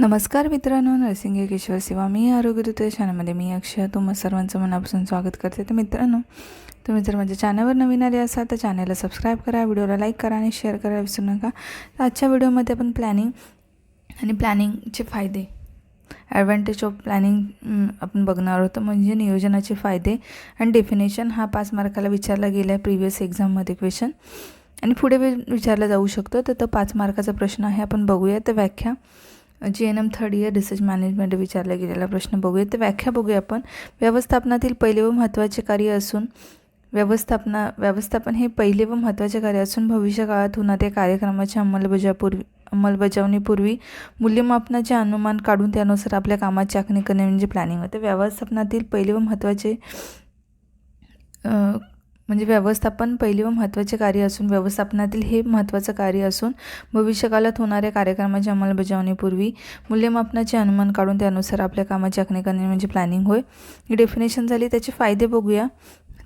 नमस्कार मित्रांनो नरसिंग किशोर सेवा. मी आरोग्यदूत या चॅनलमध्ये मी अक्षय. तुम्हा सर्वांचं मनापासून स्वागत करते. तर मित्रांनो तुम्ही जर माझ्या चॅनलवर नवीन आले असाल तर चॅनलला सबस्क्राईब करा व्हिडिओला लाईक करा आणि शेअर करायला विसरू नका. तर आजच्या व्हिडिओमध्ये आपण प्लॅनिंग आणि प्लॅनिंगचे फायदे ॲडव्हान्टेज ऑफ प्लॅनिंग आपण बघणार होतो म्हणजे नियोजनाचे फायदे आणि डेफिनेशन हा पाच मार्काला विचारला गेला आहे प्रिव्हियस एक्झाममध्ये क्वेश्चन आणि पुढे विचारला जाऊ शकतो. तर तो पाच मार्काचा प्रश्न आहे. आपण बघूया. तर व्याख्या G N M third year research management विचारला गेलेला प्रश्न बघूया. तर व्याख्या बघूया आपण. व्यवस्थापनातील पहिले व महत्त्वाचे कार्य असून व्यवस्थापना व्यवस्थापन हे पहिले व महत्त्वाचे कार्य असून भविष्य काळात होणाऱ्या कार्यक्रमाच्या अंमलबजापूर्वी अंमलबजावणीपूर्वी मूल्यमापनाचे अनुमान काढून त्यानुसार आपल्या कामाची आखणी करणे म्हणजे प्लॅनिंग होते व्यवस्थापनातील पहिले व महत्त्वाचे म्हणजे व्यवस्थापन पहिले व महत्त्वाचे कार्य असून व्यवस्थापनातील हे महत्त्वाचं कार्य असून भविष्यकालात होणाऱ्या कार्यक्रमाच्या अंमलबजावणीपूर्वी मूल्यमापनाचे अनुमान काढून त्यानुसार आपल्या कामाची आखणी करणे म्हणजे प्लॅनिंग होय. ही डेफिनेशन झाली त्याचे फायदे बघूया.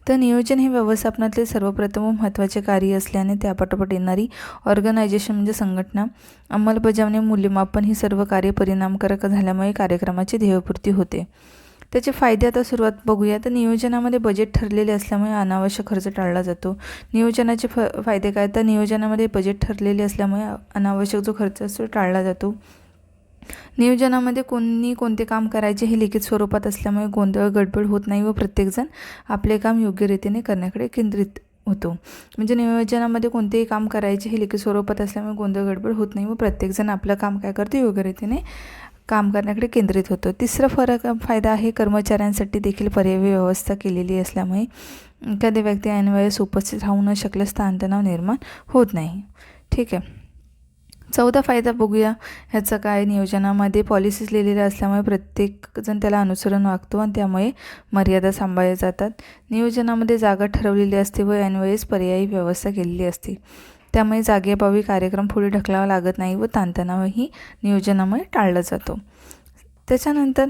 तर नियोजन हे व्यवस्थापनातले सर्वप्रथम व महत्त्वाचे कार्य असल्याने त्यापाठोपाठ येणारी ऑर्गनायझेशन म्हणजे संघटना. अंमलबजावणी मूल्यमापन ही सर्व कार्य परिणामकारक झाल्यामुळे कार्यक्रमाची ध्येयपूर्ती होते. त्याचे फायदे आता सुरुवात बघूया. तर नियोजनामध्ये बजेट ठरलेले असल्यामुळे अनावश्यक खर्च टाळला जातो. नियोजनाचे फ फायदे काय? तर नियोजनामध्ये बजेट ठरलेले असल्यामुळे अनावश्यक जो खर्च असतो टाळला जातो. नियोजनामध्ये कोणी कोणते काम करायचे हे लिखित स्वरूपात असल्यामुळे गोंधळ गडबड होत नाही व प्रत्येकजण आपले काम योग्य रीतीने करण्याकडे केंद्रित होतो. म्हणजे नियोजनामध्ये कोणतेही काम करायचे हे लिखित स्वरूपात असल्यामुळे गोंधळ गडबड होत नाही व प्रत्येकजण आपलं काम काय करतो? योग्य रीतीने काम करण्याकडे केंद्रित होतो. तिसरा फरक फायदा आहे कर्मचाऱ्यांसाठी देखील पर्यायी व्यवस्था केलेली असल्यामुळे एखादी व्यक्ती ऐनवेळेस उपस्थित राहू न शकल्यास ताणतणाव निर्माण होत नाही. ठीक आहे. चौथा फायदा बघूया. ह्याचं काय नियोजनामध्ये पॉलिसीज लिहिलेल्या असल्यामुळे प्रत्येकजण त्याला अनुसरण वागतो आणि त्यामुळे मर्यादा सांभाळल्या जातात. नियोजनामध्ये जागा ठरवलेली असते व ऐनवेळेस पर्यायी व्यवस्था केलेली असते. त्यामुळे जागेअभावी कार्यक्रम पुढे ढकलावा लागत नाही व ताणतणावही नियोजनामुळे टाळला जातो. त्याच्यानंतर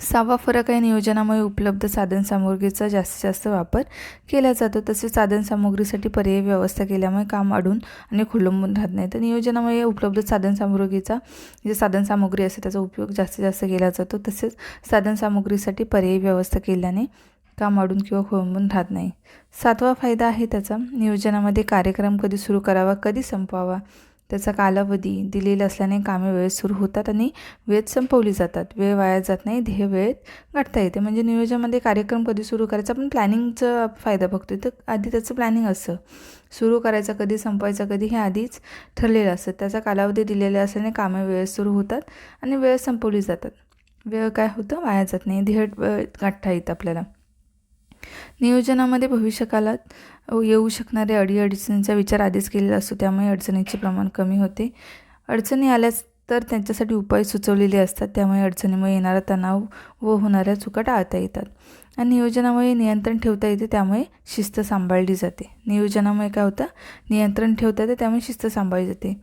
सहावा फरक आहे नियोजनामुळे उपलब्ध साधनसामुग्रीचा जास्तीत जास्त वापर केला जातो. तसेच साधनसामुग्रीसाठी पर्यायी व्यवस्था केल्यामुळे काम अडून आणि खुलंबून राहत नाही. तर नियोजनामुळे उपलब्ध साधनसामुग्रीचा जे साधनसामुग्री असते त्याचा उपयोग जास्तीत जास्त केला जातो. तसेच साधनसामुग्रीसाठी पर्यायी व्यवस्था केल्याने का अडून किंवा खोळंबून राहत नाही. सातवा फायदा आहे त्याचा. नियोजनामध्ये कार्यक्रम कधी सुरू करावा कधी संपवावा त्याचा कालावधी दिलेला असल्याने कामे वेळेत सुरू होतात आणि वेळेत संपवली जातात. वेळ वाया जात नाही ध्येय वेळेत गाठता येते. म्हणजे नियोजनामध्ये कार्यक्रम कधी सुरू करायचा आपण प्लॅनिंगचा फायदा बघतोय. तर आधी त्याचं प्लॅनिंग असतं सुरू करायचं कधी संपवायचं कधी हे आधीच ठरलेलं असतं. त्याचा कालावधी दिलेला असल्याने कामे वेळेत सुरू होतात आणि वेळ संपवली जातात. वेळ काय होतं? वाया जात नाही. ध्येय गाठता येतं आपल्याला. नियोजनामध्ये भविष्यकालात येऊ शकणाऱ्या अडीअडचणींचा विचार आधीच केलेला असतो. त्यामुळे अडचणीचे प्रमाण कमी होते. अडचणी आल्यास तर त्यांच्यासाठी उपाय सुचवलेले असतात. त्यामुळे अडचणीमुळे येणारा तणाव व होणाऱ्या चुका टाळता येतात. आणि नियोजनामुळे नियंत्रण ठेवता येते त्यामुळे शिस्त सांभाळली जाते. नियोजनामुळे काय होतं? नियंत्रण ठेवता येते त्यामुळे शिस्त सांभाळली जाते.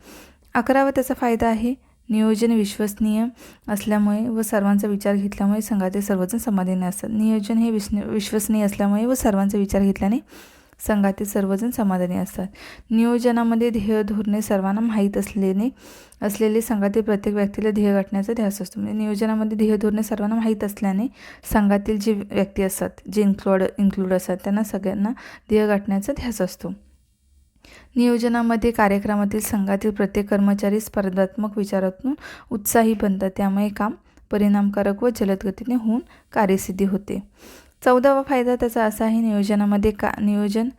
अकरावा त्याचा फायदा आहे नियोजन विश्वसनीय असल्यामुळे व सर्वांचा विचार घेतल्यामुळे संघातील सर्वजण समाधानी असतात. नियोजन हे विश्न विश्वसनीय असल्यामुळे व सर्वांचा विचार घेतल्याने संघातील सर्वजण समाधानी असतात. नियोजनामध्ये ध्येय धोरणे सर्वांना माहीत असल्याने असलेले संघातील प्रत्येक व्यक्तीला ध्येय गाठण्याचा ध्यास असतो. म्हणजे नियोजनामध्ये ध्येय धोरणे सर्वांना माहीत असल्याने संघातील जे व्यक्ती असतात जे इन्क्लूड इन्क्लूड असतात त्यांना सगळ्यांना ध्येय गाठण्याचा ध्यास असतो. नियोजनामध्ये कार्यक्रमातील संघातील प्रत्येक कर्मचारी स्पर्धात्मक विचारातून उत्साही बनतात. त्यामुळे काम परिणामकारक व जलद गतीने होऊन कार्यसिद्धी होते. चौदावा फायदा त्याचा असा आहे नियोजनामध्ये का नियोजन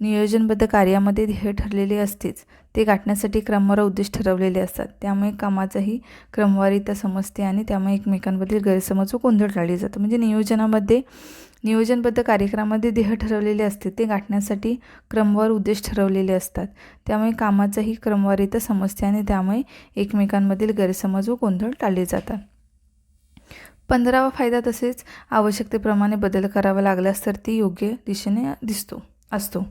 नियोजनबद्ध कार्यामध्ये ध्येय ठरलेले असतेच. ते गाठण्यासाठी क्रमवार उद्देश ठरवलेले असतात. त्यामुळे कामाचाही क्रमवारीता समजते आणि त्यामुळे एकमेकांमधील गैरसमज व गोंधळ टाळली जातो म्हणजे नियोजनामध्ये नियोजनबद्ध कार्यक्रमामध्ये ध्येय ठरवलेले असते. ते गाठण्यासाठी क्रमवार उद्देश ठरवलेले असतात. त्यामुळे कामाचाही क्रमवारीता समजते आणि त्यामुळे एकमेकांमधील गैरसमज व गोंधळ टाळले जातात. पंधरावा फायदा तसेच आवश्यकतेप्रमाणे बदल करावा लागल्यास तर ती योग्य दिशेने दिसतो. असतो.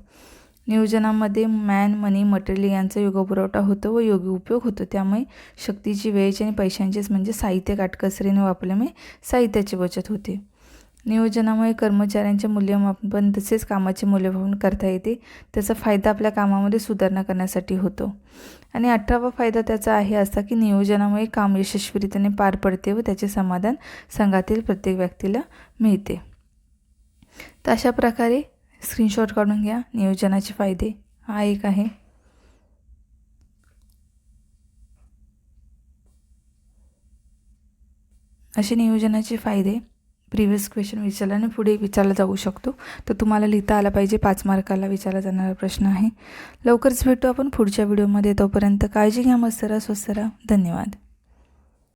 नियोजनामध्ये मॅन मनी मटेरियल यांचा योग्य पुरवठा होतो व योग्य उपयोग होतो. त्यामुळे शक्तीची वेळेची आणि पैशांचीच म्हणजे साहित्य काटकसरीने वापरल्यामुळे साहित्याची बचत होते. नियोजनामुळे कर्मचाऱ्यांचे मूल्यमापन तसेच कामाचे मूल्यमापन करता येते. त्याचा फायदा आपल्या कामामध्ये सुधारणा करण्यासाठी होतो. आणि अठरावा फायदा त्याचा आहे असा की नियोजनामुळे काम यशस्वीरित्याने पार पडते व त्याचे समाधान संघातील प्रत्येक व्यक्तीला मिळते. तर अशा प्रकारे स्क्रीनशॉट काढून घ्या. नियोजनाचे फायदे. हा एक आहे. असे नियोजनाचे फायदे. प्रिव्हियस क्वेश्चन विचारल्याने पुढे विचारला जाऊ शकतो. तर तुम्हाला लिहिता आला पाहिजे. पाच मार्काला विचारला जाणारा प्रश्न आहे. लवकरच भेटू आपण पुढच्या व्हिडिओमध्ये. तोपर्यंत काळजी घ्या मस्त राहा स्वस्त राहा. धन्यवाद.